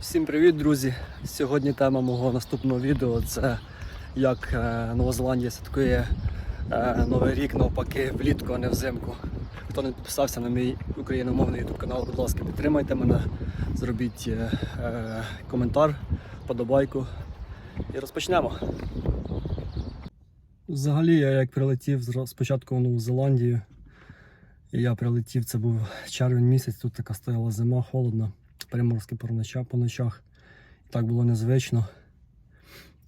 Всім привіт, друзі! Сьогодні тема мого наступного відео це як е, Нова Зеландія святкує е, Новий рік навпаки влітку, а не взимку. Хто не підписався на мій україномовний YouTube канал, будь ласка, підтримайте мене, зробіть е, коментар, подобайку і розпочнемо. Взагалі, я як прилетів спочатку в Нову Зеландію, я прилетів, це був червень місяць, тут така стояла зима, холодно приморські по ночах, по ночах. Так було незвично.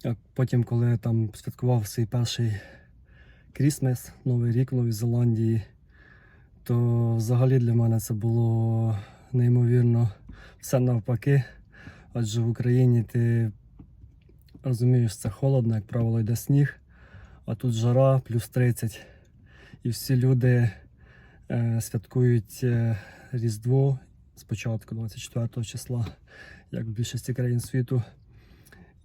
А потім, коли я там святкував свій перший Крісмес, Новий рік в Новій Зеландії, то взагалі для мене це було неймовірно все навпаки. Адже в Україні ти розумієш, це холодно, як правило, йде сніг, а тут жара плюс 30. І всі люди е, святкують е, Різдво спочатку 24 числа, як в більшості країн світу.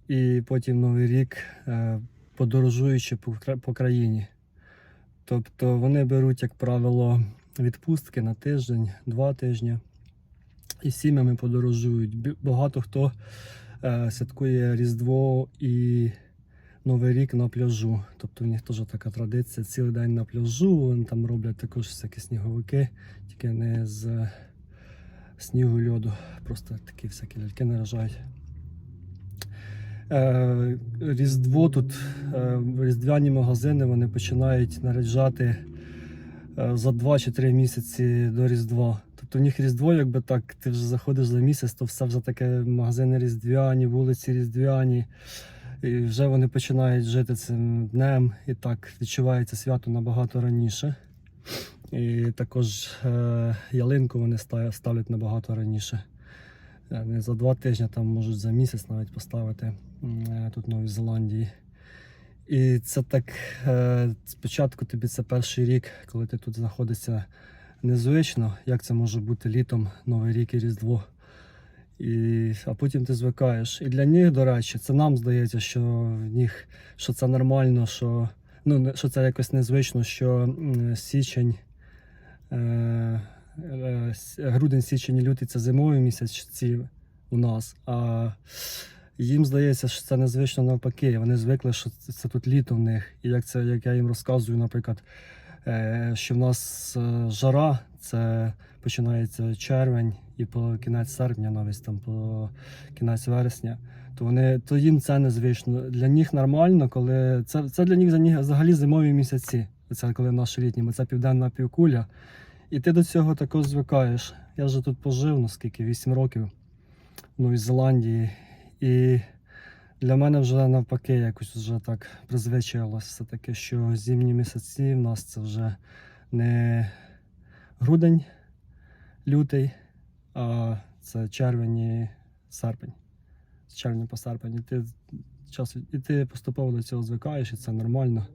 І потім Новий рік, е, подорожуючи по, країні. Тобто вони беруть, як правило, відпустки на тиждень, два тижні. І сім'ями подорожують. Багато хто е, святкує Різдво і Новий рік на пляжу. Тобто в них теж така традиція. Цілий день на пляжу. Вони там роблять також всякі сніговики, тільки не з снігу льоду. Просто такі всякі ляльки наражають. Е, Різдво тут, е, різдвяні магазини вони починають наряджати е, за 2 чи 3 місяці до Різдва. Тобто в них Різдво, якби так, ти вже заходиш за місяць, то все вже таке магазини різдвяні, вулиці різдвяні. І вже вони починають жити цим днем, і так відчувається свято набагато раніше. І також е, ялинку вони ставлять набагато раніше. Не за два тижні, там можуть за місяць навіть поставити е, тут в Новій Зеландії. І це так е, спочатку тобі це перший рік, коли ти тут знаходишся незвично, як це може бути літом, Новий рік і Різдво. І, а потім ти звикаєш. І для них, до речі, це нам здається, що в них що це нормально, що, ну, що це якось незвично, що січень, грудень, січень лютий це зимові місяці у нас. А їм здається, що це незвично навпаки. Вони звикли, що це, тут літо в них. І як це, як я їм розказую, наприклад, е, що в нас е, жара, це починається червень і по кінець серпня, навіть там по кінець вересня. То вони то їм це незвично. Для них нормально, коли це, це для них взагалі зимові місяці. Це коли наші літні, це південна півкуля. І ти до цього також звикаєш. Я вже тут пожив, ну скільки, 8 років в Новій Зеландії. І для мене вже навпаки якось вже так призвичаїлося все таки, що зимні місяці в нас це вже не грудень, лютий, а це червень і серпень. З червня по серпень. І ти, час, і ти поступово до цього звикаєш, і це нормально,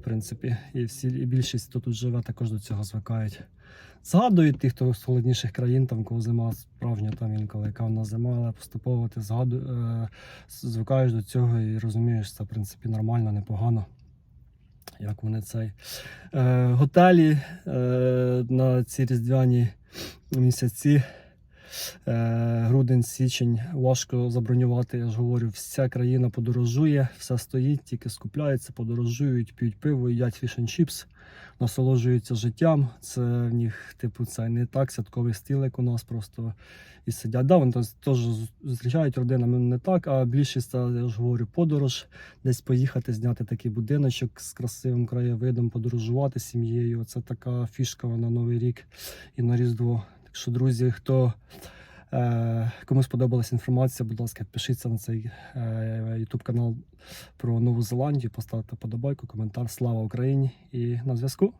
в принципі. І, всі, і більшість, хто тут живе, також до цього звикають. Згадують ті, хто з холодніших країн, там коли зима справжня, там інколи яка нас зима, але поступово ти згаду, е, звикаєш до цього і розумієш, це в принципі нормально, непогано. Як вони цей. Е, готелі е, на ці різдвяні місяці. Е, грудень, січень важко забронювати. Я ж говорю, вся країна подорожує, все стоїть, тільки скупляються, подорожують, п'ють пиво, їдять фішн чіпс, насолоджуються життям. Це в них, типу, це не так, святковий стіл, як у нас просто і сидять. Да, вони теж- зустрічають родинами не так, а більшість, я ж говорю, подорож, десь поїхати, зняти такий будиночок з красивим краєвидом, подорожувати сім'єю. Це така фішка на Новий рік і на Різдво. Так що, друзі, хто е, кому сподобалася інформація, будь ласка, підпишіться на цей е, YouTube канал про Нову Зеландію, поставте подобайку, коментар. Слава Україні! І на зв'язку.